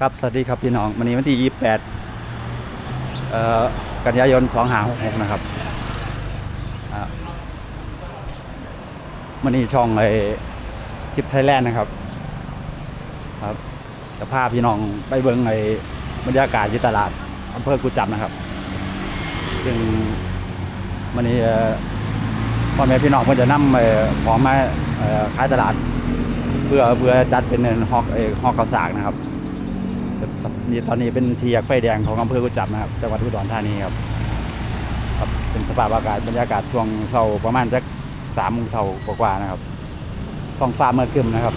ครับ สวัสดีครับพี่น้องวันนี้วันที่ 28 กันยายน 2566 นะครับวันนี้ช่องไอ้คลิปไทยแลนด์นะครับ ครับจะพาพี่น้องไปเบิ่งไอ้บรรยากาศที่ตลาดอำเภอกุจับนะครับ ซึ่งวันนี้พ่อแม่พี่น้องเพิ่นจะนำเอ่อของมาเอ่อขายตลาด เพื่อเพื่อจัดเป็นฮอกเอ่อฮอกข้าวสากนะครับ นี่ตอนนี้เป็นสี่แยกไฟแดงของอำเภอกุจับนะครับจังหวัดอุดรธานีครับครับ เป็นสภาพอากาศบรรยากาศช่วงเช้าประมาณสักสามโมงเช้ากว่าๆนะครับท้องฟ้าเมื่อครึมนะครับ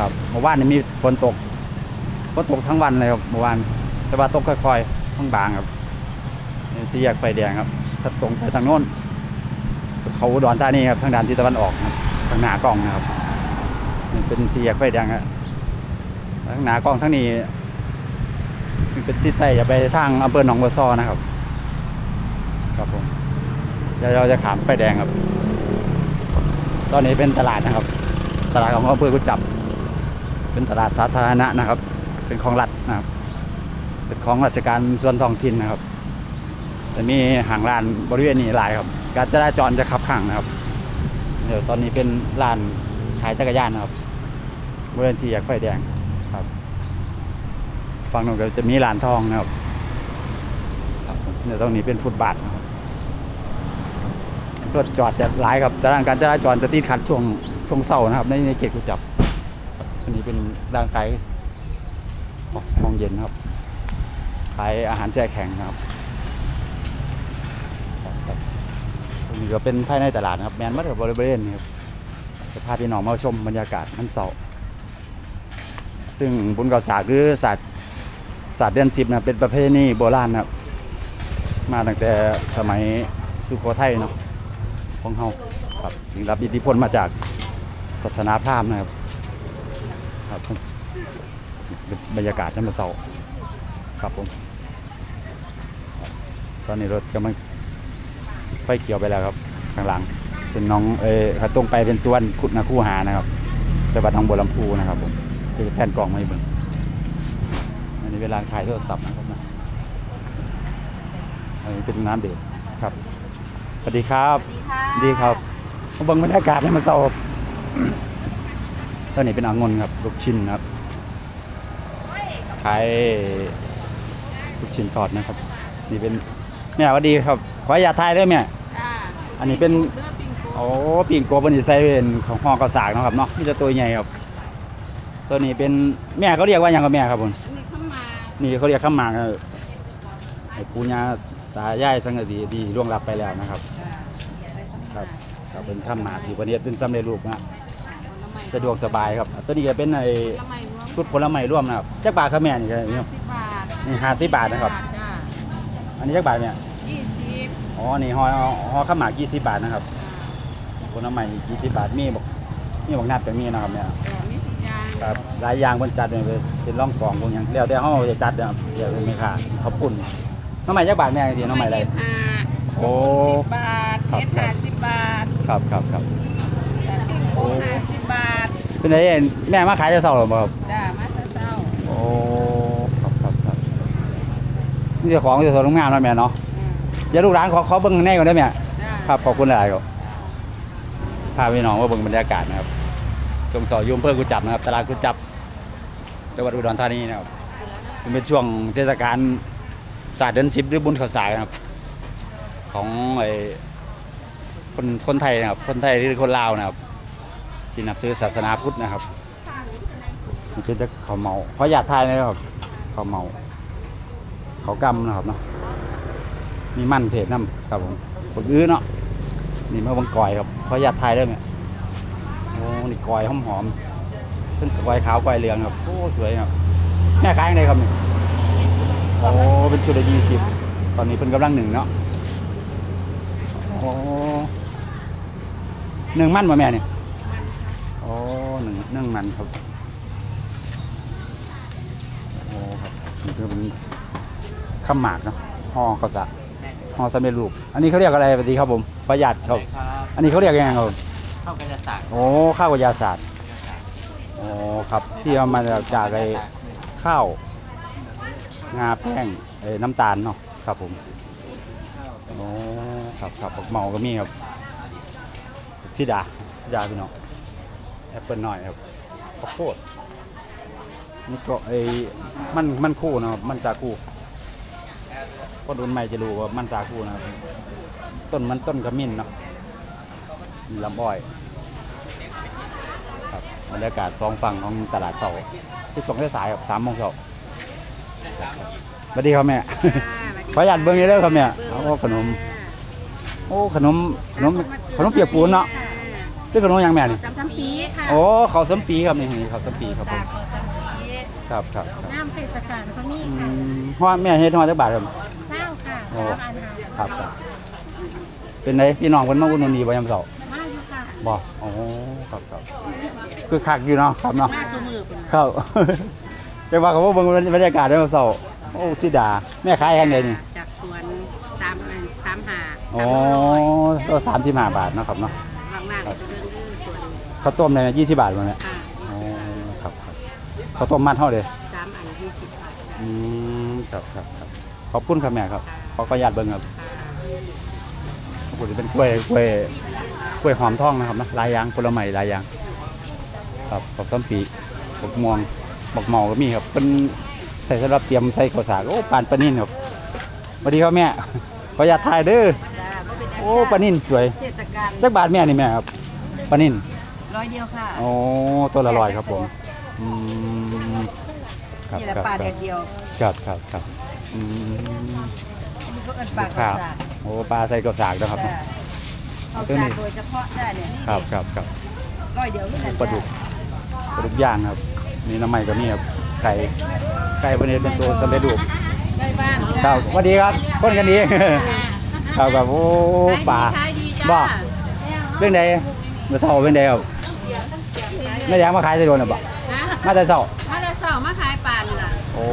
ครับเมื่อวานนี้มีฝนตกฝนตกทั้งวันเลยครับเมื่อวานแต่ว่าตกค่อยๆทั้งบางครับนี่สี่แยกไฟแดงครับถ้าตรงไปทางโน้น เขาอุดรธานีครับทางด้านทิศตะวันออกครับทางหน้ากล้องนะครับ เป็นสี่แยกไฟแดงครับ ทางหนากล้องทั้งนี้เป็นทิศใต้จะไปทางอำเภอหนองบัวซอนะครับ ครับผมเดี๋ยวเราจะขามไฟแดงครับ ตอนนี้เป็นตลาดนะครับ ตลาดของอำเภอกุจับ เป็นตลาดสาธารณะนะครับ เป็นของรัฐนะครับ เป็นของราชการส่วนท้องถิ่นนะครับจะมีห่างร้านบริเวณนี้หลายครับ การจราจรจะขับข้างนะครับ เดี๋ยวตอนนี้เป็นร้านขายจักรยานนะครับบริเวณสี่แยกไฟแดง ฝั่งนู้นก็จะมีร้านทองนะครับครับเดี๋ยวตรงนี้เป็นฟุตบาทนะครับรถจอดจะหลายครับจราการจราจรจะติดขัดช่วงช่วงเสาร์นะครับในในเขตกุจับครับอันนี้เป็นร้านขายมองเย็นครับ ขายอาหารแช่แข็งนะครับครับตรงนี้ก็เป็นภายในตลาดนะครับแมนมัดกับบริเวณนี้ครับจะพาพี่น้องมาชมบรรยากาศมันเสาร์ซึ่งบุญเก่าสากหรือศาสตร์ ศาสตร์เดือนสิบนะเป็นประเพณีโบราณนะมาตั้งแต่สมัยสุโขทัยเนาะของเฮาครับจึงรับอิทธิพลมาจากศาสนาพราหมณ์นะครับครับบรรยากาศยามมื้อเช้าครับผมตอนนี้รถกำลังไฟเขียวไปแล้วครับข้างหลัง เป็นน้องเออถ้าตรงไปเป็นสวนขุดนาคู่หานะครับจังหวัดหนองบัวลำพูนะครับผมคือแผ่นกล่องไม่เบิ่ง นนี้เวลาขายโทรศัพท์นะครับนะอันนี้เป็นน้ำเดือดครับสวัสดีครับดีครับมาเบิ่งบรรยากาศให้มันเศร้าครับตอนนี้เป็นอ่างนครับลูกชิ้นครับขายลูกชิ้นทอดนะครับ นี่เป็นแม่สวัสดีครับ ขออย่าตถ่ายเด้อแม่จ้าอันนี้เป็นเลือดปิงโกโอ้ปิ่งโกบนใส่เป็นของห่อกระสากเนาะครับเนาะนี่จะตัวใหญ่ครับ ตัวนี้เป็นแม่เขาเรียกว่าหยังกับแม่ครับผมอั นนี้เข้ามานี่เขาเรียกข้ามหมากเออไอ้ปูญาตายายสังกะสีดีล่วงลับไปแล้วนะครับ ครับก็เป็นข้ามหมากที่วันนี้เป็นสำเร็จรูปนะสะดวกสบายครับตัวนี้ก็เป็นไอ้ทำไมรวมชุดผลไม้ร่วมนะครับจักบาทครับแม่นี่ครับห้าสิบบาทนี่ห้าสิบบาทนะครับจ้าอันนี้จักบาทเนี่ยยี่สิบอ๋อนี่ห่อห่อข้ามหมากยี่สิบบาทนะครับผลไม้ยี่สิบบาทมีบอกมีบอกนัดแบบนี้นะครับเนี่ย ครับหลายอย่างบนจัดเนี่ยเป็นร่องกล่องพวกอย่างแล้วแต่เขาจะจัดเนี่ยเดี๋ยวเป็นไม่ค่ะเขาปุ่นน้องใหม่จักบาทแม่ดีน้องใหม่อะไรยี่สิบห้าโอ้สิบบาทครับเฮ็ดห้าสิบบาทครับครับครับแต่ปิงโกห้าสิบบาทเป็นไงแม่มาขายจะเศร้าหรือเปล่าครับจ้ามาแต่เช้าโอ้ครับครับครับนี่เจ้าของจะสวยงามแล้วแม่เนาะอืมเดี๋ยวลูกร้านขอขอเบิ้งแน่ก่อนได้ไหมจ้าครับขอบคุณหลายครับพาพี่น้องมาเบิ้งบรรยากาศนะครับ จงสอยุมเพื่อกุจับนะครับตลาดกุจับจังหวัดอุดรธานีนะครับเป็นช่วงเทศกาลศาสตร์เดือนสิบหรือบุญข้าวสายนะครับ ของไอ้คนคนไทยนะครับ คนไทยหรือคนลาวนะครับที่นับถือศาสนาพุทธนะครับนี่เป็นแต่ข้าเมาเขออยากทายนะครับเขาเมา เขากำนะครับเนาะมีมั่นเทศน้ำครับผมคนอื้อเนาะนี่มาบังกอยครับขออยากทายได้ไหม อ้นี่กอยหอมหอมๆซึ่งกอยขาวกอยเหลืองครับโอ้สวยครับแม่ขายยังไงครับนี่โอ้เป็นชุดละยี่สิบตอนนี้เป็นกำลังหนึ่งเนาะโอ้หนึ่งมันมาแม่เนี่ยโอ้หนึ่งนึ่งมันครับโอ้ครับนี่คือเป็นข้าวหมากเนาะห่อข้าวสารห่อสำเร็จรูปอันนี้เขาเรียกอะไรปฏิครับผมประหยัดครับครับ อันนี้เขาเรียกยังไงครับ เข้ากายศาสตร์โอ้ข้าวกับยาศาสตร์โอ้อ๋อครับที่เอามาจากไอ้ข้าวงาแป้งไอ้น้ำตาลเนาะครับผมโอ้ครับครับบักเมาก็มีครับซิดาซิดาพี่น้องแอปเปิลหน่อยครับข้าวโพดนี่ก็ไอ้มันมันคู่นะครับมันสาคูก็รุ่นใหม่จะรู้ว่ามันสาคูนะครับต้นมันต้นขมิ้นเนาะ ลำอ้อยครับบรรยากาศสองฝั่งของตลาดเสาที่สองที่สายครับสามโมงเช้าสวัสดีครับแม่ขออนุญาตเบิ้งนี้เด้อครับแม่เอาขนม โอ้ขนมขนมขนมเปียกปูนเนาะนี่ขนมหยังแม่นี่จำจำปีค่ะโอ้เขาวสัมปีครับนี่นี่เขาวสัมปีครับผมจำปีครับครับครับน้ำเทศกาลเขามีอืค่ะมฮ้อแม่เฮ็ดฮ้อจักบาทครับเจ้าค่ะโอ้สามอันหาครับครับ เป็นไงพี่น้องเพิ่นมาอุดหนุนดีบ่ยามเช้ามาอยู่ค่ะ บ่โอ้ครับครับคือคักอยู่เนาะครับเนาะ มาจูมือเป็นครับจะว่าเขาว่าเบิ่งบรรยากาศได้มาเศร้าโอ้สิดาแม่ขายแห่งใดนี่จากสวนตามอันตามหาอ๋อตัวสามสิบห้าบาทเนาะครับเนาะบางหน้าก็เป็นเรื่องอื้อสวนข้าวต้มในยี่สิบบาทมันเนี่ยค่ะอ๋อครับครับข้าวต้มมัดเท่าเลยสามอันยี่สิบบาทอืมครับครับครับขอบคุณครับแม่ครับขอขออนุญาตเบิ่งครับค่ะขอบคุณเป็นกล้วยกล้วยก ล้วยหอมทองนะครับนะลายยางผลไม้ลายยาง ครับขอบซ้ำปีบักม่วงบักเมาก็มีครับเป็นใส่สำหรับเตรียมใส่ข้าวสารโอ้ปานปลานิ่นครับสวัสดีครับแม่ขออนุญาตถ่ายเด้อจ้าบ่เป็นไรโอ้ปลานิ่นสวยเทศกาลจักบาทแม่นี่แม่ครับปลานิ่นร้อยเดียวค่ะโอ้ตัวละร้อยครับผมอืมครับนี่แหละครับปลาคแดรับดเดียวครับครับครับอืมอันนี้ก็เอิ้นปลาคกระรับสากโอ้ปลาใส่กระสากนะครับจ้า เอาสากโดยเฉพาะได้เนี่ยครับครับครับร้อยเดียวนี่แหละปลาดุกปลาดุกย่างครับ มีน้ำใหม่ก็มีครับไก่ไก่ประเนตเป็นตัวสำเร็จรูปใกล้บ้านครับสวัสดีครับคนกันดีครับครับโอ้ปลาขายดีบ่จ้าเรื่องใดเมื่อเช้าเป็นใดครับไม่ได้มาขายจะโดนหรือเปล่านะมาแต่เช้ามาแต่เช้ามาขายปลานี่ล่ะโอ้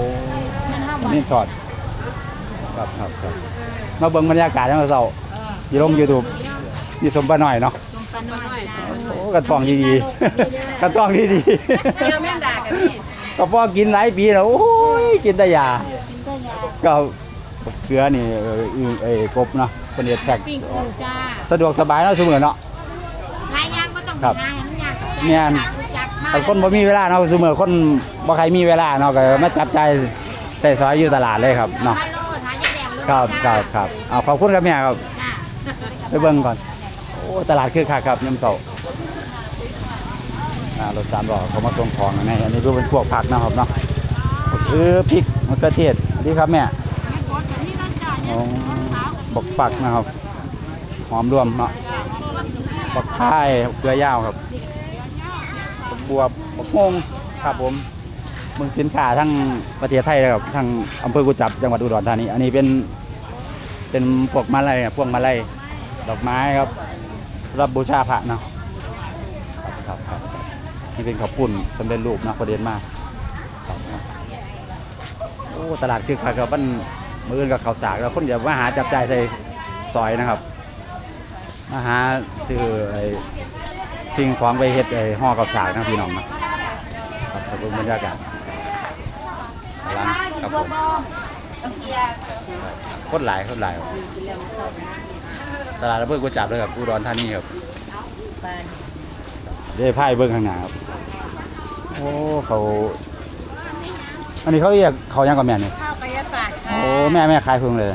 นี่ถอดครับครับครับมาเบิ่งบรรยากาศทั้งเช้าอยู่ลงยูทูบ มีสมปลาหน่อยเนาะลงปลาน้อยโอ้กระทองดีๆกระทองดีเกี่ยวแม่งด่ากันนี่ๆก็พอกินหลายปีแล้วโอ้ยกินแต่ยาก็เกลือนี่เอ่ออึ่งเอ้ยกบเนาะเป็นเฮ็ดแพ็คปิ้งกุ้งจ้าสะดวกสบายเนาะซุมื้อเนาะ หลายอย่างก็ต้องครับหาให้มันยากแม่น จักมาแต่คนบ่มีเวลาเนาะซุมื้อคนบ่ใครมีเวลาเนาะก็มาจับใจายใส่ซอยอยู่ตลาดเลยครับเนาะ ฮัลโหลหายายแดงเลยครับครับครับเอาขอบคุณครับแม่ครับ จ้า ไปเบิ่งก่อนโอ้ ตลาดคือคักครับยามเช้าอ่ารถสามล้อเขามาส่งของนนี้อันนี้ก็เป็นพวกผักนะครับเนาะเออพริกมะเขือเทศสวัสดีครับแม่อ๋อกฝักนะครับ หอมรวมเนาะบักพายเกลือยาวครับบัวบบักงงครับผมเมืองสินค้าทั้งประเทศไทยเลยครับทั้งอำเภอกุจับจังหวัดอุดรธานี อันนี้เป็นเป็นพวกมาลัยอะพวกมาลัยดอกไม้ครับ สำหรับบูชาพระเนาะครับครับครับนี่เป็นข้าวปุ้นสำเร็จรูปนะประเด็นมากครับโอ้ตลาดคือคักครับมันมือกับข้าวสากแล้วคนจะมาหาจับจ่ายใส่ซอยนะครับ มาหาซื้อไอ้สิ่งของไปเฮ็ดไอ้ห่อข้าวสากนะพี่น้องนะครับขอบคุณบรรยากาศร้านครับผมคตรหลายคตรหลายครับ ตลาดอำเภอกุจับเลยครับอุดรธานีครับเด้ไพ่เบิ้งข้างหน้าครับโอ้เขาอันนี้เขาเรียกเขายังกับแม่นี่ข้าวกายศาสตร์ค่ะโอ้แม่แม่ขายเพิ่งเลย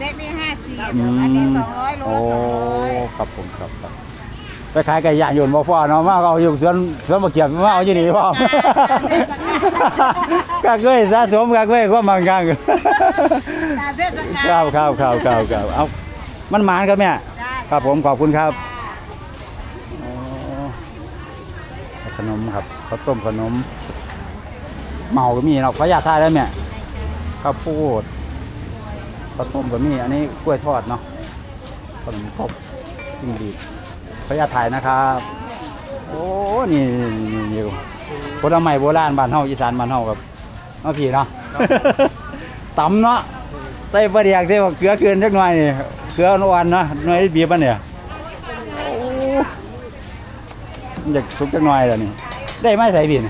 เด็กนี่ห้าสิบอืมอันนี้สองร้อยโลโอ้สองร้อยครับผมครับครับไปขายไก่ย่างโยนบ่พ่อเนาะมาเอาอยู่สวนสวนมะเขียบมาเอาอยู่นี่พ่อมกะเกยสะสมกะเกยความบางกลางเทศกาลครับครับครับครับครับเอา มันหมานครับแม่ จ้าครับผมขอบคุณครับ อ๋อขนมครับข้าวต้มขนมเมาก็มีเนาะขออยาตทายได้ไหมข้าวโพดข้าวต้มก็มี อันนี้กล้วยทอดเนาะขนมครบจริงดีขออยาตถ่ายนะครับ โอ้นี่นี่นี่นี่ผลไม้โบราณบ้านเฮาอีสานบ้านเฮาครับเนาะพี่เนาะ ตำเนาะใส่ปลาเดียกใส่บักเกลือเกินจักหน่อยนี่ เกลืออ่อนๆเนาะหน่อยบีบมันเนี่ยโอ้มันอยากสุกจักหน่อยแล้วนี่ได้ไหมใส่บิน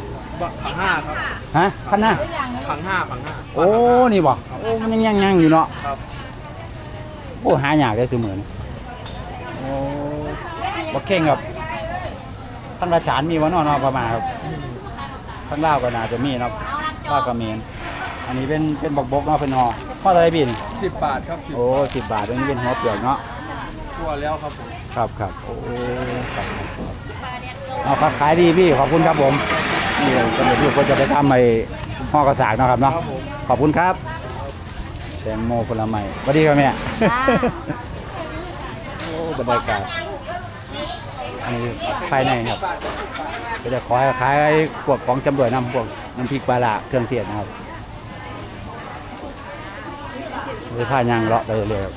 ผังห้าครับฮะพันห้าผังห้าผังห้าโอ้นี่บอกโอ้มันยังยังยังอยู่เนาะครับโอ้หายากได้เสมอนี่โอ้บักเข่งครับทั้งราชานมีวะเนาะเนาะประมาณครับทั้งลาวก็น่าจะมีเนาะลาวก็มี อันนี้เป็นเป็นบกบกเนาะเป็นหอข้ออะไรบินสิบบาทครับสิบโอ้สิบบาทอันนี้เป็นหัวเปลือกเนาะตัวแล้วครับผมครับครับโอ้ครับเอาครับขายดีพี่ขอบคุณครับผมนี่สำเร็จรูปก็จะไปทำไอ้ห่อกระสากเนาะครับเนาะครับผมขอบคุณครับแตงโมผลไม้สวัสดีครับแม่โอ้บรรยากาศอันนี้ภายในครับก็จะขอให้ขายพวกของจำรวยน้ำพวกน้ำพริกปลาร้าเครื่องเทศนะครับ เลยผ้ายางเลาะไปเรื่อยๆครับ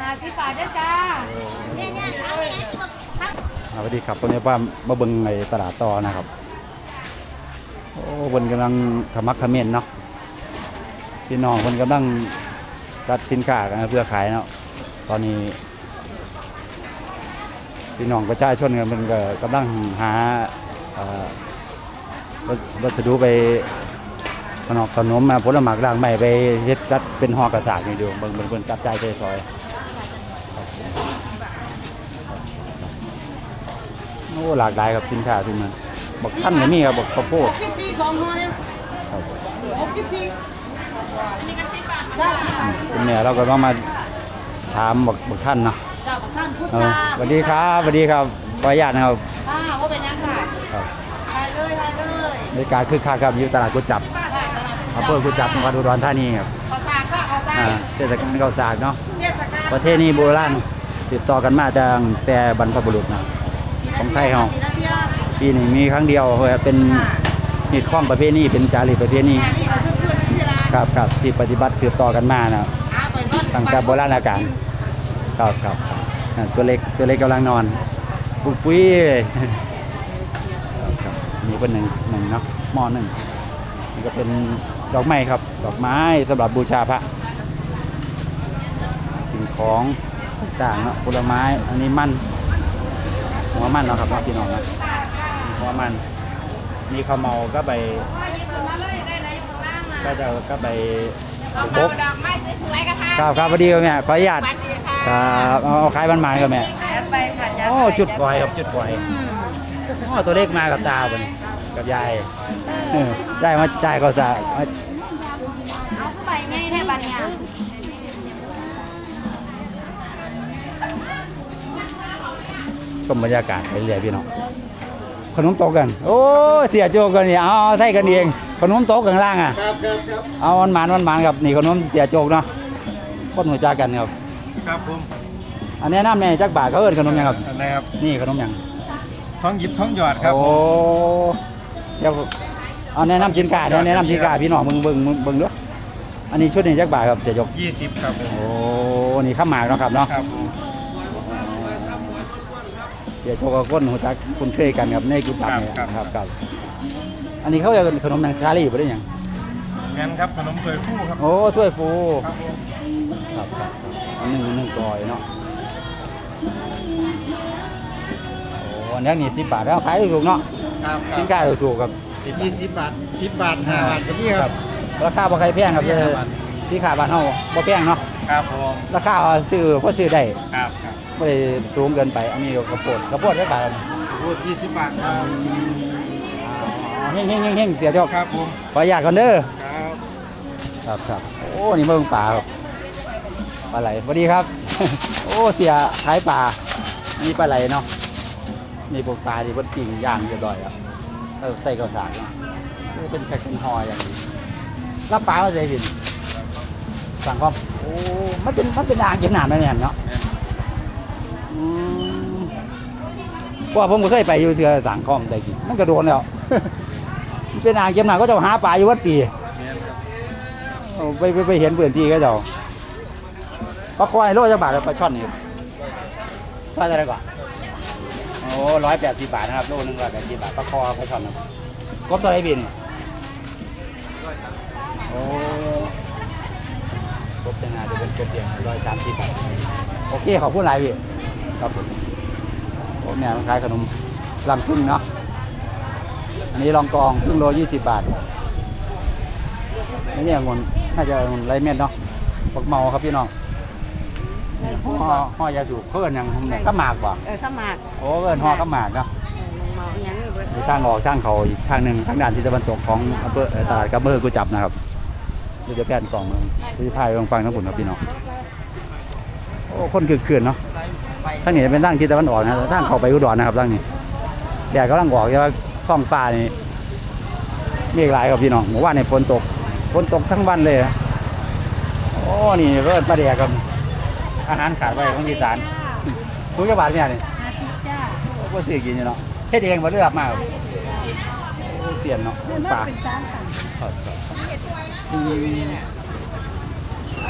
ห้าสิบบาทเด้อจ้าอ่าสวัสดีครับตอนนี้ว่ามาเบิ่งในตลาดต่อนะครับโอ้เพิ่นกำลังขมักเขม้นเนาะพี่น้องเพิ่นกำลังจัดสินค้ากันเพื่อขายเนาะตอนนี้พี่น้องประชาชนกันเพิ่นก็กำลังหาเอ่อวัสวัสดุไป ขนมขนมมาผลไม้รางไม้ไปเฮ็ดจัดเป็นห่อกระสากนี่ดูเบิ่งเบิ่งเพิ่นจับจ่ายใช้ซอยครับโอ้หลากหลายครับสินค้าทุกมันบักท่านก็มีครับบักข้าวโพหดกสิบสี่สองหัวเนี่ยครับหกสิบสี่จ้าสิบบาทคุณแม่เราก็ต้องมาถามบักบักท่านเนาะจ้าบอกท่านพุทเอธาอสวัสดีครับสวัสดีครับขออนุญาตนะครับอ่าว่าเป็นยังค่ะครับทายเลยทายเลยในการคึกคักครับอยู่ตลาดกุดจับได้ตลาด อำเภอกุดจับจังหวัดอุดรธานีครับขอสากค่ะขอสากอ่าเทศกาลข้าวสากเนาะเทศกาลประเทศนี้โบราณติดต่อกันมาตั้งแต่บรรพบุรุษนะ ของไทยเฮาปีละเที่ยวปีหนึ่งมีครั้งเดียวเพราะว่าเป็นนิดข้องประเพณีเป็นจารีตประเพณีงานนี้เอาเพื่อนๆที่ร้านครับครับที่ปฏิบัติสืบต่อกันมานะหาไปนอนตั้งแต่โบราณกาลครับครับอ่าตัวเล็กตัวเล็กกำลังนอน ปุยปุ้ยครับครับมีเป็นหนึ่งหนึ่งเนาะหม้อหนึ่งนี่ก็เป็น ดอกไม้ครับ ดอกไม้สำหรับบูชาพระ สิ่งของต่างๆเนาะผลไม้อันนี้มันหัวมันเนาะครับเนาะพี่น้องเนาะหัวมันมีข้าวเมาก็ใบก็จะก็ใบเอาบมากดอกไม้สวยๆกันทานครับครับพอดีครับแม่ขออนุญาตสวัสดีคค่ะรับเอาเอาขายมันมาครับแม่จัดไปค่ะจัดโอ้ไปจุดก่อยครับจุดก่อยอืมโอ้ตัวเล็กมากับตาบนกับยายเออได้มาจ่ายก็สะมา เอาเข้าไปไงแท่บันเนี่ย ชมบรรยากาศไปเรื่อยพี่น้องขนมโตกกัน โอ้เสียโจกกันนี่เอาเอาใส่กันเอง ขนมโตกข้างล่างอะครับครับครับเอามันหมานมันหมานครับนี่ขนมเสียโจกเนาะคนหัวใจกกันครับ ครับผมอันนี้น้ำแม่จักบาทเขาเอิ้นขนมหยังครับอันไหนครับ นี่ขนมหยังท้องหยิบท้องหยอดครับโอ้เดี๋ยวเอาแนะนำสินค้าเดี๋ยวแนะนำสินค้าพี่น้องมึงเบิ่งมึงเบิ่งด้วยอันนี้ชุดนี้จักบาทครับเสียโจกยี่สิบครับผมโอ้นี่ข้าวหมากเนาะครับเนาะครับผม เสียโจกกับคนหัวจักคุณเคยกันครับในกุฏิเนี่ยครับครับ อันนี้เขาเรียกขนมหนังซาลีบ่ได้หยังงั้นครับขนมเคยฟู่ครับ โอ้ถ้วยฟูครับผมครับครับครับอันหนึ่งหนึ่งกลอยเนาะโอ้อันนี้นี่สิบบาทแล้วขายถูกเนาะครับครัสินบค้าถูกๆครับยี่สิบบาทสิบบาทห้าบาทก็มีครับราคาบ่ใครแพงครับห้าบาท สีขาบ้านเฮาบ่แพงเนาะครับผมราคาซื้อพอซื้อได้ครับครับบ่ได้สูงเกินไป อันนี้กระโปดกระโปดได้บาทแล้วพูดยี่สิบบาทครับเฮงเฮงเฮงเฮงเสียจอกครับผมขออนุญาตก่อนเด้อครับครับครับโอ้นี่เบิ่งปลาครับปลาไหลสวัสดีครับ โอ้เสียขายปลาอันนี้ปลาไหลเนาะนี่พวกปลาที่เพิ่นปิ้งย่างเรียบร้อยแล้วเออใส่ข้าวสารเนาะเออเป็นแพ็คเป็นห่ออย่างนี้รับปลามาใส่บิน สั่งความโอ้มันเป็นมันเป็นอ่างเก็บน้ำนะเนี่ยเนาะอืมว่าผมก็เคยไปอยู่เทือสังคอมได้กินมันก็โดนแล้ว มันเป็นอ่างเก็บน้ำก็จะหาปลาอยู่วัดปีเอาไปไปไปเห็นพื้นที่ก็เจ้าปลาควายโลจะบาทแล้วปลาช่อนนี่ปลาอะไรก่อนโอ้ร้อยแปดสิบบาทนะครับโลหนึ่งร้อยแปดสิบบาทปลาคอปลาช่อนนะกบตัวไหนบินโอ้ เป็นกบเดียวร้อยสามสิบบาทโอเคขอบคุณหลายพี่ครับผมโอ้แม่มันขายขนมลำชุ่มเนาะอันนี้ลองกองครึ่งโลยี่สิบบาทอันนี้องุ่นน่าจะองุ่นไรเม็ดเนาะปักเมาครับพี่น้องห่อห่อยาสูบเพื่อนยังก็หมากว่ะเออข้าวหมากโอ้เพื่อนห่อก็หมากเนาะเออลงเมาอีหยังนี่เบิดมีทางออกทางเขาอีกทางหนึ่งทางด้านทิศตะวันตกของอำเภอเอ่อตลาดกระเบอร์กูจับนะครับ เดี๋ยวจะแผ่นกล่องมึงที่พายลงฟังทั้งผุนครับพี่น้องโอ้คนคือเขื่อนเนาะทางนี้เป็นทางทิศตะวันออกนะทางเขาไปอุดรนะครับทางนี้แดดกำลังออกแต่ว่าท้องฟ้านี่เมฆหลายครับพี่น้องเมื่อวานในฝนตกฝนตกทั้งวันเลยนะโอ้นี่เริ่มประเดียกับอาหารขาดไว้ของอีสานสูงกว่าบาทเนี่ยนี่ห้าสิบจ้าก็ซื้อกินอยู่เนาะเฮ็ดเองบ่เลือกมากโอ้เสียนเนาะเงินปลาเป็นสามพัน ครับครับอืม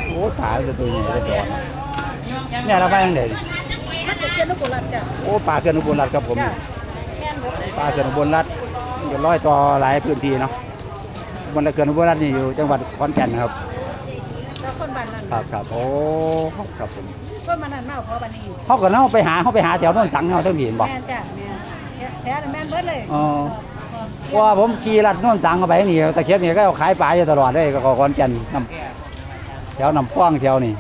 โอ้ตายจะตัวใหญ่ได้สอนเนี่ยเราไปทางไหนนี่ถ้าเกิดเจ้าลูกกุหลาบจ้ะโอ้ปลาเกินอุบลรัฐครับผมนี่แม่นบ่ปลาเกินอุบลรัฐเดี๋ยวร้อยต่อหลายพื้นที่เนาะบนเกินอุบลรัฐนี่อยู่จังหวัดขอนแก่นนะครับแล้วคนบ้านนั้นครับครับโอ้ครับผมคนบ้านนั้นเมาเพราะบ้านนี้อยู่เขาก็เนาไปหาเขาไปหาแถวโน้นสังเนาะทั้งผีนบอกแม่นจ้ะแม่นแท้แม่นเบิดเลยอ๋อ ว่าผมขี่ลัดโน้นสังเข้าไปนี่ตะเคียบนี่ก็เอาขายปลาอยู่ตลอดเลยก็ขอนแก่นน้ำแถวน้ำป้องแถวนี่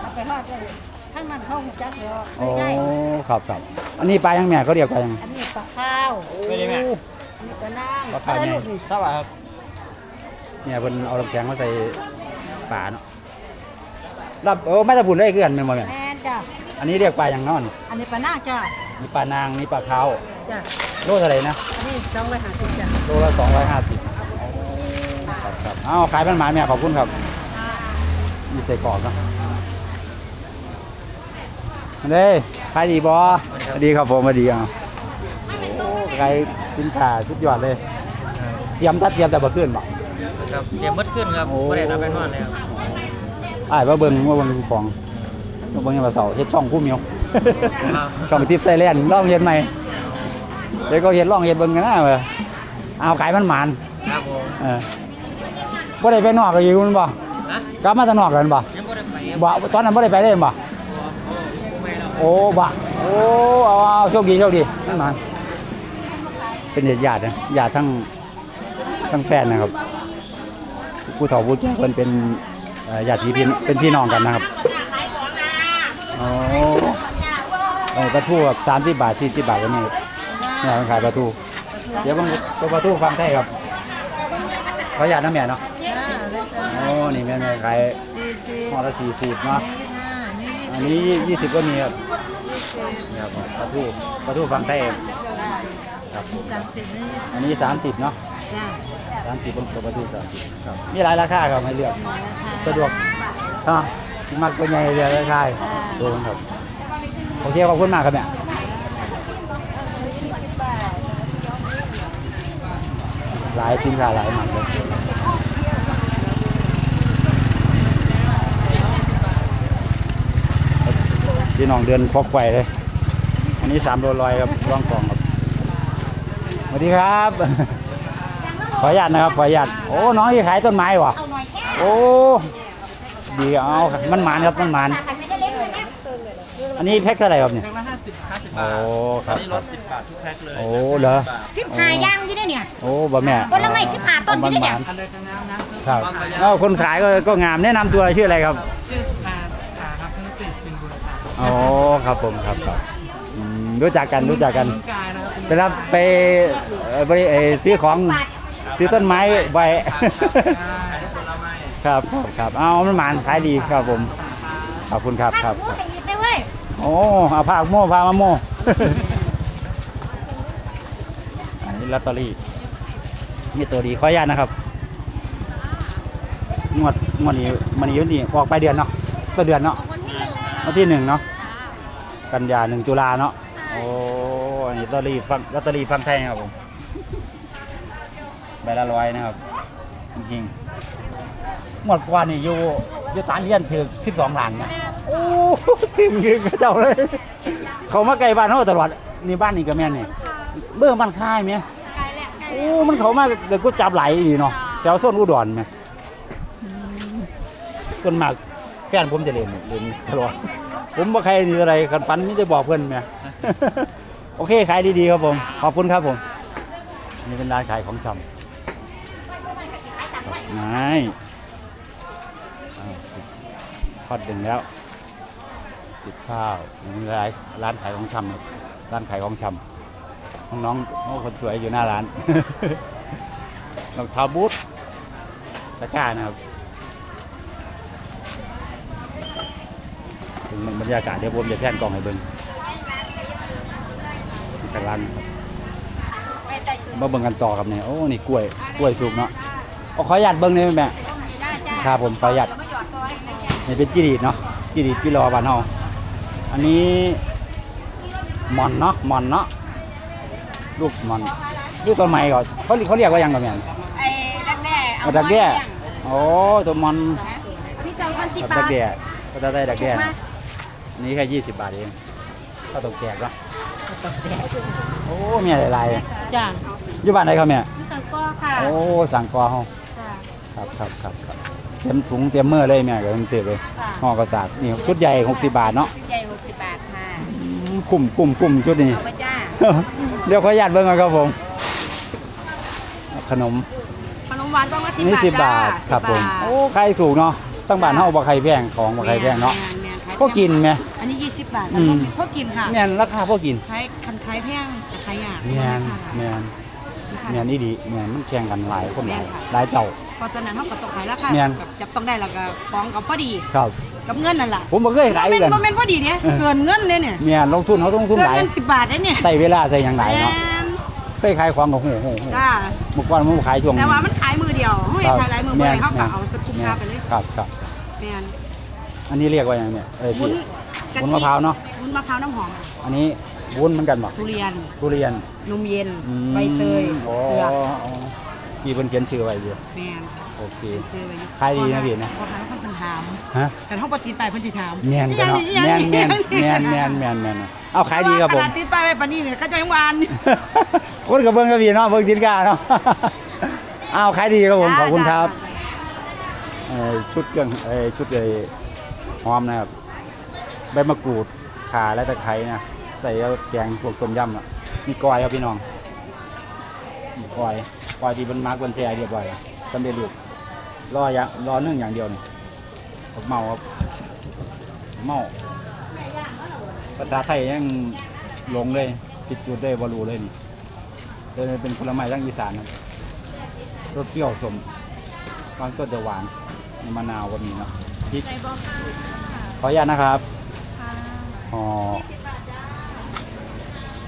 เอาไปทอดเลยทั้งนั้นเข้าหูจักเดี๋ยวโอ้ง่ายครับครับอันนี้ปลายังแม่เขาเรียกปลายังๆอันนี้ปลาข้าวไม่ได้แม่อันนี้ปลานางปลาข้าวอะไรไงลูกนี่ทราบครับเนี่ยเพิ่นเอาลำแข็งมาใส่ปลาเนาะรับโอ้ไม่ตะบุญเลยเกือนแม่นบ่แม่นแม่นจ้ะอันนี้เรียกปลาอย่างนอน อันนี้ปลานางจ้ะมีปลานางมีปลาขาว จ้ะโลเท่าไหร่นะอันนี้สองร้อยห้าสิบจ้ะโลละ250ครับครับเอาขายเป็นหมาแม่ขอบคุณครับ มีใส่กรอบเนาะอันนี้ขายดีบอดีครับผมมาดีอะโอ้ขายสินค้าสุดยอดเลย เตรียมทัดเตรียมแต่บ่ขึ้นบ่ครับเตรียมมืดขึ้นครับโอ้ไม่ได้รับไปนอนเลยครับอ้ายว่าเบิ่งว่าเบิ่งของว่าเบิ่งยังว่าเสาเฮ็ดช่องคู่มิวครับช่องทิปไทยแลนด์ลองเฮ็ดใหม่ เดี๋ยวก็เฮ็ดลองเฮ็ดเบิ่งกันนะเว้ยเอาขายมันหมานครับผมเออบ่ได้ไปนอกก็อยู่มันบ่นะกลับมาแตะนอกกันบ่ยังไม่ได้ไปบ่ตอนนั้นบ่ได้ไปเล่นบ่โอ้โหไม่หรอกโอ้บะโอ้เอาเอาโชคดีโชคดีนั่นมาเป็นญาติๆนะญาติทั้งทั้งแฟนนะครับผู้เฒ่าผู้แก่เพิ่นเป็นเอ่อญาติพี่เป็นพี่น้องกันนะครับโอ้เออปลาทูแบบสามสิบบาทสี่สิบบาทก็มี เนี่ยมันขายปลาทู เดี๋ยวบางตัวปลาทูฟังไทยครับขออนุญาตนะแม่เนาะจ้าเลยจ้ะโอ้นี่แม่แม่ขายสี่สิบห่อละสี่สิบเนาะนี่อันนี้ยี่สิบก็มีครับยี่สิบนี่ครับปลาทูปลาทูฟังไทยครับผมสามสิบนี่อันนี้30เนาะจ้า30เป็นตัวประตู30ครับมีหลายราคาครับให้เลือกสะดวกอะมักตัวใหญ่เดียวได้ใช่ดูมันครับโอเคขอบคุณมากครับเนี่ย หลายสินค้าหลายมากเลยพี่น้องเดินพกไปเลย อันนี้สามโลลอยครับร่องกล่องครับสวัสดีครับ ขออนุญาตนะครับขออนุญาตโอ้น้องที่ขายต้นไม้วะโอ้ดีครับเอาครับมันหมานครับมันหมานอันนี้แพ็คเท่าไหร่ครับเนี่ยแพ็คละห้าสิบห้าสิบโอ้บาทครับตอนนี้ลดสิบบาททุกแพ็คเลยโอ้เหรอสิบหาย่างอยู่ เนี่ยโอ้บ่แม่ผลไม้สิบห้าต้นอยู่เนี่ยอันใดก็งามนะครับแล้วคนขายก็ก็งามแนะนำตัวชื่ออะไรครับชื่อพาพาครับธนกฤษชินบุรพาอ๋อครับผมครับครับอืมรู้จักกันรู้จักกันกายนะครับไปรับไปเอ่อบริเอ่อซื้อของซื้อต้นไม้ไว้ผลไม้ครับครับครับเอามันหมานขายดีครับผมขอบคุณครับครับพูดไปยิบได้เว้ยโอ้เอาผ้าโม่ผ้ามาโม่อันนี้ ลอตเตอรี่นี่ตัวดีขออนุญาตนะครับงวดงวดนี้มันนี้วันนี้ออกไปเดือนเนาะตัวเดือนเนาะวันที่หนึ่งเนาะกันยาหนึ่งตุลาเนาะโอ้อันนี้ลอตเตอรี่ฟังลอตเตอรี่ฟังไทยครับผมใบละร้อยนะครับจริงๆหมดกว่านี่อยู่อยู่ตานเลียนถึงสิบสองหล้านะโอ้ทิมยืนกระเจ้าเลย เขามาไกลบ้านเขาตลอดนี่บ้านนี่ก็แม่นี่เบื่อมันค่ายไหม โอ้มันเขามาเดี๋ยวกูจับไหลดีเนาะแถวส้นอุดรไหมส่วนมากแฟนผมจะเล่นเล่นตลอดผมบ่ใครนี่อะไรกันฟันไมแต่ได้บอกเพื่อนไหมโอเคขายดีๆครับผม ขอบคุณครับผม นี่เป็นร้านขายของชำนายอ้าวทอดดึงแล้วติดข้าวนี่ร้านร้านขายของชำครับร้านขายของชำ น้องๆน้องคนสวยอยู่หน้าร้าน รองเท้าบูทตะกร้านะครับถึงบรรยากาศเดี๋ยวผมจะแท่นกล้องให้เบิ่งนี่กำลังมาเบิ่งกันต่อครับเนี่ยโอ้นี่กล้วยกล้วยสุกเนาะเอาขออนุญาตเบิ่งได้ไหมแม่ครับผมขออนุญาตนี่เป็นจีดีดเนาะจีดีดจีรอบ้านเฮาอันนี้หมอนเนาะหมอนเนาะ ลูกหมอนลูกต้นไม้ก่อนเขาเขาเรียกว่าหยังกับแม่นไอ้ดักแด้เอาดักแด้โอ้ตัวมันพี่จองพันสิบกับบาดัทกแด้ก็จะได้ดักแด้นะนี่แค่ยี่สิบบาทเองข้าวตกแจกเนาะโอ้เมียหลายๆจ้าอยู่บ้านไหนครับเนี่ยพี่สังก็ค่ะโอ้สั่งกอเฮาจ้าครับครับครับครับเตรียมถุงเตรียมมือเลยแม่ก็ต้องเสียเลยค่ะห่อกระสาดนี่ชุดใหญ่60บาทเนาะใหญ่หกสิบบาทค่ะอืมคุ้มคุ้มคุ้มชุดนี้เอาไปจ้า เดี๋ยวขออนุญาตเบิ่งก่อนครับผม ขนม ขนมหวานต้องละสิบนี่บาทสิบบาทครับผมโอ้ใครถูกเนาะตั้งบ้านเฮาบ่ใครแพงของบ่ใครแพงเนาะพวกกินไหม อันนี้ยี่สิบบาทอืม พวกกินค่ะแม่นราคาพวกกินขายคันขายแพงแต่ขายยากแม่นแม่นแม่นนี่ดีแม่นมันแข่งกันหลายคนหลายหลายเจ้า เพราะฉะนั้นเขาก็ต้องขายราคาแม่น แบบจับต้องได้แล้วก็ของกับพอดี ครับ กับเงินนั่นแหละผมบ่เคยขายเป็นกันบ่แม่นพอดีเนี่ยเออเกินเงินเลยเนี่ยแม่นลงทุนเขาต้องลงทุนเกินหลายเงินสิบบาทเลยเนี่ยใส่เวลาใส่หยังหลายเนาะแม่นเคยขายของกับโหโหโหจ้าเมื่อก่อนผมขายช่วงแต่ว่ามันขายมือเดียวเขาไม่ขายหลายมือเมื่อไหร่เขาก็แม่นเอาเป็นคุ้มแม่ค่านไปเลยครับครับแม่นอันนี้เรียกว่าหยังเนี่ยเอ้ยวุ้พี่นวุ้นมะพร้าวเนาะวุ้นมะพร้าวน้ำหอมอันนี้วุ้นเหมือนกันบ่ทุเรียนทุเรียนนมเย็นอืมใบเตยอ๋อเผือกอ๋อ พี่เพิ่นเขียนชื่อไว้อยู่แม่นโอเค ซื้อไว้อยู่ขายดีนะพี่นะพอทานเขาเพิ่นถามฮะแต่ห้องปฏิไปเพิ่นสิถามแม่นกันเนาะแม่นแม่นแม่นแม่นแม่นแม่นเอาขายดีครับผม ขนาดติดไปไว้ปานนี้เนี่ยก็จะยังหวาน คนกับเบิ้งกับพี่เนาะเบิ้งจินกาเนาะ อ้าวขายดีครับผมขอบคุณครับเอ่อชุดเครื่องเอ่อชุดเอ่อหอมนะครับใบมะกรูดข่าและตะไคร้นะใส่เอาแกงพวกต้มยำอะมีกอยครับพี่น้อง มีกอยกอยที่เป็นมาร์กบนแช่เรียบร้อยสำเร็จรูปรออย่างรอนึ่งอย่างเดียวนี่ผมเมาครับเมาภาษาไทยยังหลงเลยติดจุดเลยบรูเลยนี่เลยเป็นผลไม้ทางอีสานครับรสเปรี้ยวสมบางต้นจะหวานมีมะนาวก็มีเนาะพริกขออนุญาตนะครับห่อ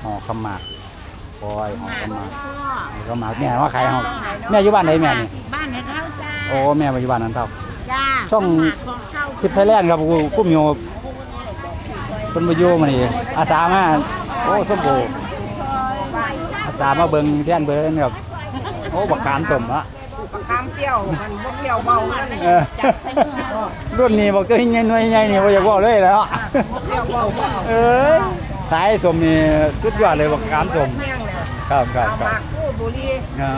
ห่อขาวหมาก คอยห่อขาวหมากห่อขาวหมากแม่ว่าใครห่อแม่อยู่บ้านไหนแม่นี่บ้านไหนเท่าจ้าโอ้แม่มาอยู่บ้านนั้นเท่าจ้าช่องของเช่าคลิปไทยแลนด์ครับกูกุ้มโยเป็นมาอยู่มานี่อาสามาโอ้สมบูรณ์อาสามาเบิ่งแท่นเบิ่งครับโอ้บักขามสมอะคามเปรี้ยวมันบ่เปรี้ยวเบาเงินเออรุ่นนี้บอกตัวใหญ่หน่วยใหญ่นี่บ่อยากบอกเลยแล้วเปรี้ยวเบาเบาเอ้ยสายสมนี่สุดยอดเลยบอกขามสมเมี่ยงเนี่ย ครับครับเอาครัมาบกู้บุรีอ๋อ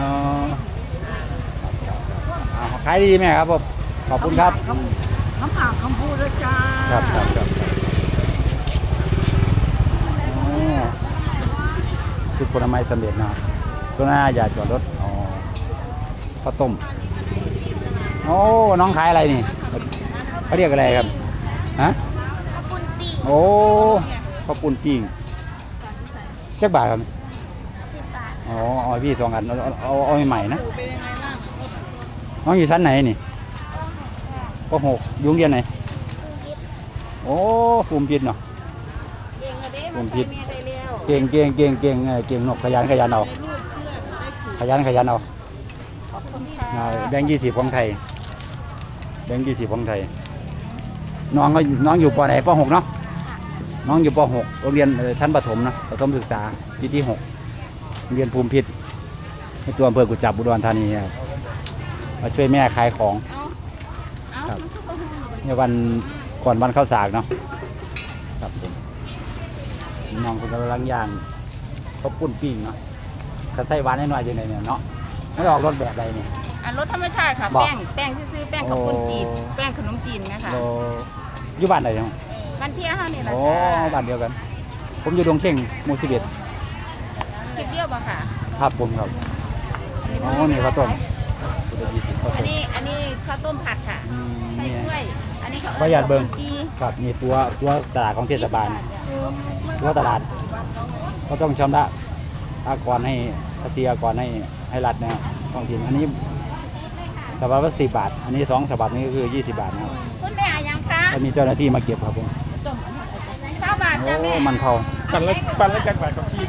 อ่าขายดีไหมครับผมขอบคุณครับ คำคำอ่านคำพูดแล้วจ้าครับครับครับโอ้คือผลไม้สำเร็จนะครับตัวหน้าอย่าจอดรถอ๋อข้าวต้มโอ้น้องขายอะไรนี่เขาเรียกอะไรครับฮะข้าวปุ้นปีโอ้ข้าวปุ้นปิ้งจักบาทครับสิบบาท อ๋อเอาให้พี่สองอันเอาเอาเอาเอาใหม่ๆนะน้องอยู่ชั้นไหนนี่ปหกอยุโรงเรียนไหนโอ้ภูมิพิษเนาะ เก่งเลยเด้ผมผิดเมียได้เร็วเก่งเก่งเก่งเก่งเออเก่งนกขยันขยันเอา ขยันขยันเอาขอบคุณค่ะอ่าแบงค์ยี่สิบของไทย แบงค์ยี่สิบของไทย น้องก็น้องอยู่ปไหนปหกเนาะ น้องอยู่ปหกโรงเรียนเอ่อชั้นประถมเนาะประถมศึกษาปีที่หกโรง เรียนภูมิพิษในตัวอำเภอกุจจับอุดรธานีครับมาช่วยแม่ขายของเอาเอาครับมันก็บ่ฮู้หรอกในวันก่อนวันเข้าสากเนาะครับผมน้องคนกำลังย่างเขาวปุ้นปิ้งเนาะกระใส่หวานนิดหน่อยจังไดเนี่ยเนาะไม่ออกรสแบบใดเนี่ยอันรสธรรมชาติค่ะบอกแป้งแป้งซื่อๆแป้งข้าวปุ้นจีนโอ้แป้งขนมจีนไหมคะโลอยู่บ้านไหนเนาะบ้านเที่ยเฮานี่แหละโอ้จ้าบ้านเดียวกัน ผมอยู่ดงเข่งหมู่สิบเอ็ดคลิป เดียวบ่ค่ะครับผมครับอ๋อนี่ข้าวต้มพุทธยี่สิบข้าวอัต้นมนี้อันนี้ข้าวต้มผัดค่ะอืมใส่นี่ กล้วย อันนี้เขาประหยัดเบิ่ง จีครับนี่ตัวตัวตลาดของเทศบาล ตัวตลาด ก็ต้องชำระอากรให้ภาษีอากรให้ให้รัฐนะครับท้องถิ่นอันนี้ฉบับละสิบบาท อันนี้สองฉบับนี้ก็คือยี่สิบบาทนะครับคุณแม่ยังคะแล้วมีเจ้าหน้าที่มาเก็บครับผมเก้าบาทโอ้จ้ะแม่มันเผาปันละปันละจักรบาทกับพี่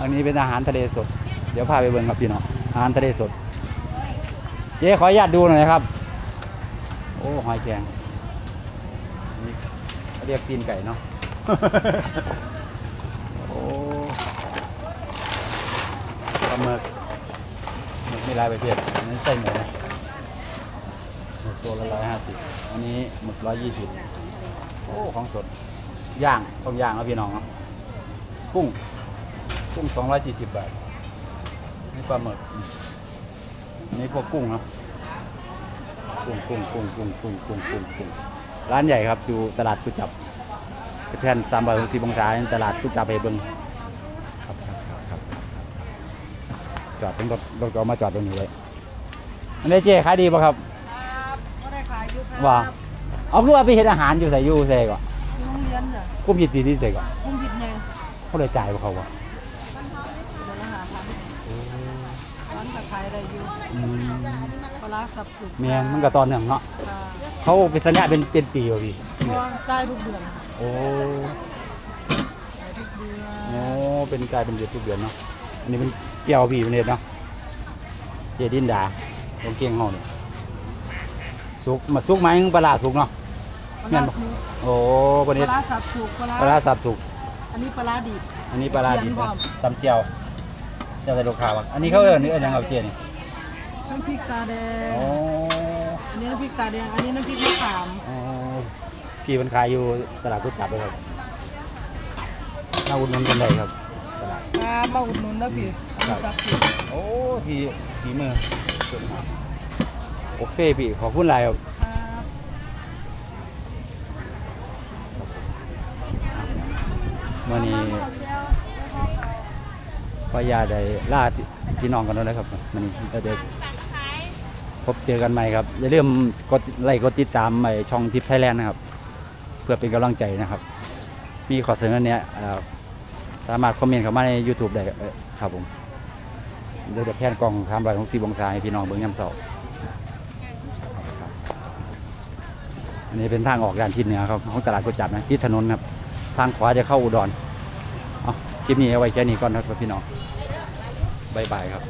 อันนี้เป็นอาหารทะเลสด เดี๋ยวพาไปเบิ่งครับพี่น้อง อาหารทะเลสด เจ๊ขออนุญาตดูหน่อยนะครับ โอ้หอยแครงนี่เรียกตีนไก่เนาะ โอ้ปลาหมึกหมึกมีลายไประเภทอันนี้ไส้หมูหมึกตัวละร้อยห้าสิบอันนี้หมึกร้อยยี่สิบโอ้ ของสด ย่าง ต้องย่างแล้วพี่น้องเนาะกุ้ง กุ้งสองร้อยสี่สิบบาท นี่ปลาหมึกนนี้พวกกุ้งเนาะ กุ้งกุ้งกุ้งกุ้งกุ้งกุ้งกุ้งกุ้งร้านใหญ่ครับอยู่ตลาดกุจับแทนสามบาทสี่องศาตลาดกุจับไปเบิ้งครับครับครับครับจอดเป็นรถรถก็เอามาจอดตรงนี้เลยอันนี้เจ๊ขายดีป่ะครับก็ได้ขายอยู่ค่ะว่า เอาคือว่าไปเห็นอาหารอยู่ใส่อยู่ใส่ก่อนโรงเรียนจ้ะกุ้มยิดดีที่ใส่ก่อนคุ้มผิดไงเขาเลยจ่ายป่ะเขาวะาร้าสับสุกเมียนมันก็ตอนหนึ่งเนาะค่ะเขาเป็นสัญญาเป็นเป็นปีว่ะพี่ก็จ่ายทุกเดือนค่ะโอ้จ่ายทุกเดือนโอ้เป็นกลายเป็นเดือนทุกเดือนเนาะอันนี้เป็นเกี่ยวพี่เป็นเดือนเนาะเจดินดาตรงเกียงเฮาเนี่ยสุกมาสุกไหมปลาร้าสุกเนาะปลาแม่ร้านบ่สุกโอ้ปปนี้ลาร้าสับสุกปลาปลาร้าร้าสับสุก อันนี้ปลาร้าดิบ อันนี้ปลาร้าดิบเจียนพร้อมตำเจียวเจ้าใส่ลูกค้าวะอันนี้เขาเอิ้นนี่เอิ้นหยังเอาเจียนี่ น้ำพริกตาแดงโอ้อันนี้น้ำพริกตาแดง อันนี้น้ำพริกมะขามโอ้พี่มันขายอยู่ตลาดกุดจับเลยครับน่าอุดหนุนกันได้ครับตลาด ปลามาอุดหนุนนะพี่อันนี้สับสุกโอ้ทีทีมือสุดมากโอเคพี่ขอบคุณหลายครับครับเมื่อนี้พอยาได้ล่าพี่น้องกันแล้วนะครับมื่อนี้เดี๋ยว พบเจอกันใหม่ครับ อย่าลืมกดไลค์กดติดตามไอ้ช่องทิปไทยแลนด์นะครับ เพื่อเป็นกำลังใจนะครับ มีขอเสนอเนี้ยสามารถคอมเมนต์เข้ามาใน YouTube ได้ครับผมเดี๋ยวจะแพนกล้องทำลายของสีบงศาให้พี่น้องเบิ้งยำสาครับอันนี้เป็นทางออกด้านทิศเหนือครับของตลาดกุจับนะที่ถนนครับ ทางขวาจะเข้าอุดรเอาคลิปนี้เอาไว้แค่นี้ก่อนนะครับพี่น้องบายบายครับ